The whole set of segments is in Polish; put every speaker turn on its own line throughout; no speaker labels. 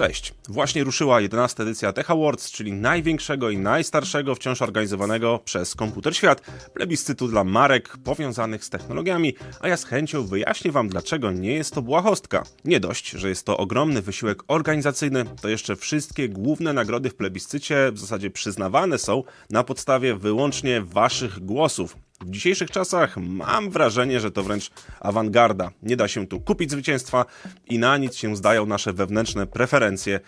Cześć. Właśnie ruszyła 11 edycja Tech Awards, czyli największego i najstarszego wciąż organizowanego przez Komputer Świat plebiscytu dla marek powiązanych z technologiami, a ja z chęcią wyjaśnię Wam, dlaczego nie jest to błahostka. Nie dość, że jest to ogromny wysiłek organizacyjny, to jeszcze wszystkie główne nagrody w plebiscycie w zasadzie przyznawane są na podstawie wyłącznie Waszych głosów. W dzisiejszych czasach mam wrażenie, że to wręcz awangarda. Nie da się tu kupić zwycięstwa i na nic się zdają nasze wewnętrzne preferencje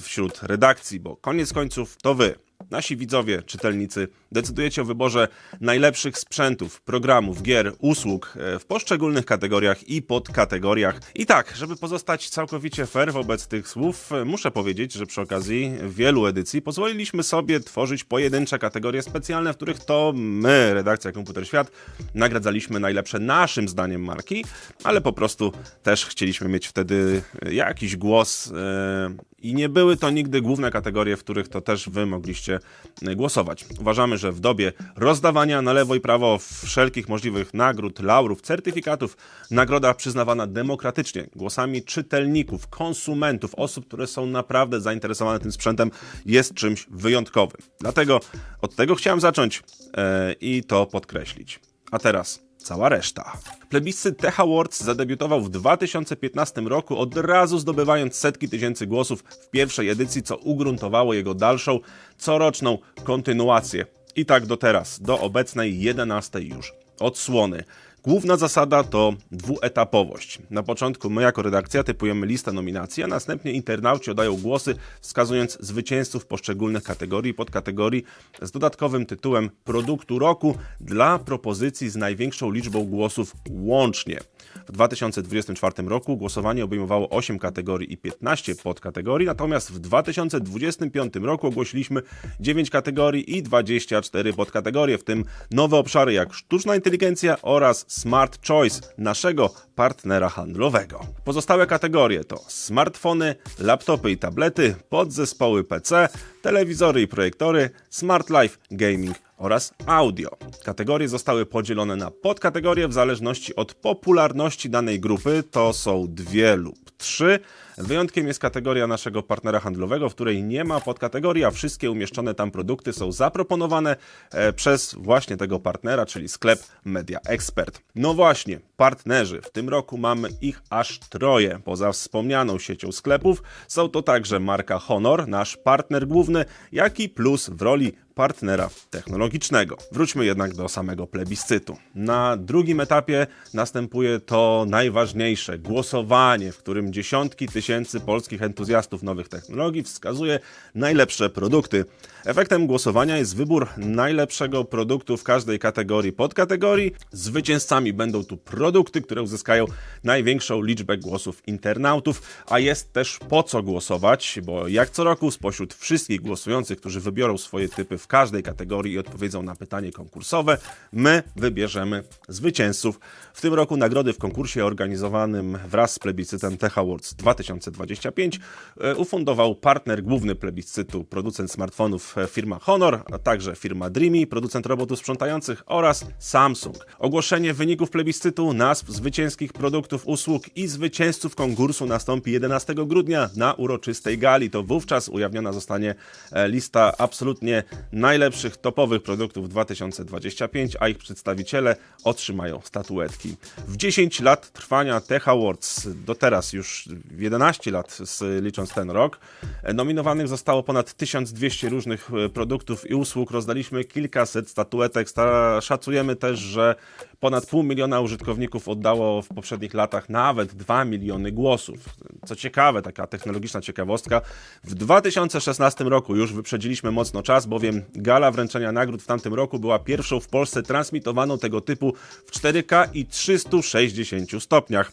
wśród redakcji, bo koniec końców to wy, nasi widzowie, czytelnicy, decydujecie o wyborze najlepszych sprzętów, programów, gier, usług e, w poszczególnych kategoriach i podkategoriach. I tak, żeby pozostać całkowicie fair wobec tych słów, e, muszę powiedzieć, że przy okazji wielu edycji pozwoliliśmy sobie tworzyć pojedyncze kategorie specjalne, w których to my, redakcja Komputer Świat, nagradzaliśmy najlepsze naszym zdaniem marki, ale po prostu też chcieliśmy mieć wtedy jakiś głos e, i nie były to nigdy główne kategorie, w których to też wy mogliście e, głosować. Uważamy, że w dobie rozdawania na lewo i prawo wszelkich możliwych nagród, laurów, certyfikatów, nagroda przyznawana demokratycznie, głosami czytelników, konsumentów, osób, które są naprawdę zainteresowane tym sprzętem, jest czymś wyjątkowym. Dlatego od tego chciałem zacząć e, i to podkreślić. A teraz cała reszta. Plebiscyt Tech Awards zadebiutował w 2015 roku, od razu zdobywając setki tysięcy głosów w pierwszej edycji, co ugruntowało jego dalszą, coroczną kontynuację. I tak do teraz, do obecnej 11 już odsłony. Główna zasada to dwuetapowość. Na początku my jako redakcja typujemy listę nominacji, a następnie internauci oddają głosy, wskazując zwycięzców poszczególnych kategorii i podkategorii z dodatkowym tytułem produktu roku dla propozycji z największą liczbą głosów łącznie. W 2024 roku głosowanie obejmowało 8 kategorii i 15 podkategorii, natomiast w 2025 roku ogłosiliśmy 9 kategorii i 24 podkategorie, w tym nowe obszary jak sztuczna inteligencja oraz Smart Choice, naszego partnera handlowego. Pozostałe kategorie to smartfony, laptopy i tablety, podzespoły PC, telewizory i projektory, Smart Life Gaming oraz audio. Kategorie zostały podzielone na podkategorie w zależności od popularności danej grupy, to są dwie lub trzy. Wyjątkiem jest kategoria naszego partnera handlowego, w której nie ma podkategorii, a wszystkie umieszczone tam produkty są zaproponowane e, przez właśnie tego partnera, czyli sklep Media Expert. No właśnie, partnerzy. W tym roku mamy ich aż troje. Poza wspomnianą siecią sklepów są to także marka Honor, nasz partner główny, jak i Plus w roli partnera technologicznego. Wróćmy jednak do samego plebiscytu. Na drugim etapie następuje to najważniejsze głosowanie, w którym dziesiątki tysięcy polskich entuzjastów nowych technologii wskazuje najlepsze produkty. Efektem głosowania jest wybór najlepszego produktu w każdej kategorii podkategorii. Zwycięzcami będą tu produkty, które uzyskają największą liczbę głosów internautów, a jest też po co głosować, bo jak co roku spośród wszystkich głosujących, którzy wybiorą swoje typy w każdej kategorii i odpowiedzą na pytanie konkursowe, my wybierzemy zwycięzców. W tym roku nagrody w konkursie organizowanym wraz z plebiscytem Tech Awards 2025 e, ufundował partner główny plebiscytu, producent smartfonów e, firma Honor, a także firma Dreamy, producent robotów sprzątających oraz Samsung. Ogłoszenie wyników plebiscytu, nazw zwycięskich produktów, usług i zwycięzców konkursu nastąpi 11 grudnia na uroczystej gali. To wówczas ujawniona zostanie e, lista absolutnie najlepszych topowych produktów 2025, a ich przedstawiciele otrzymają statuetki. W 10 lat trwania Tech Awards, do teraz już 11 lat licząc ten rok, e, nominowanych zostało ponad 1200 różnych e, produktów i usług. Rozdaliśmy kilkaset statuetek. Sta- Szacujemy też, że ponad pół miliona użytkowników oddało w poprzednich latach nawet 2 miliony głosów. Co ciekawe, taka technologiczna ciekawostka, w 2016 roku już wyprzedziliśmy mocno czas, bowiem gala wręczenia nagród w tamtym roku była pierwszą w Polsce transmitowaną tego typu w 4K i 360 stopniach.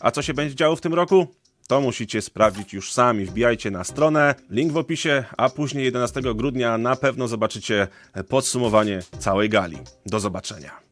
A co się będzie działo w tym roku? To musicie sprawdzić już sami. Wbijajcie na stronę, link w opisie, a później 11 grudnia na pewno zobaczycie podsumowanie całej gali. Do zobaczenia.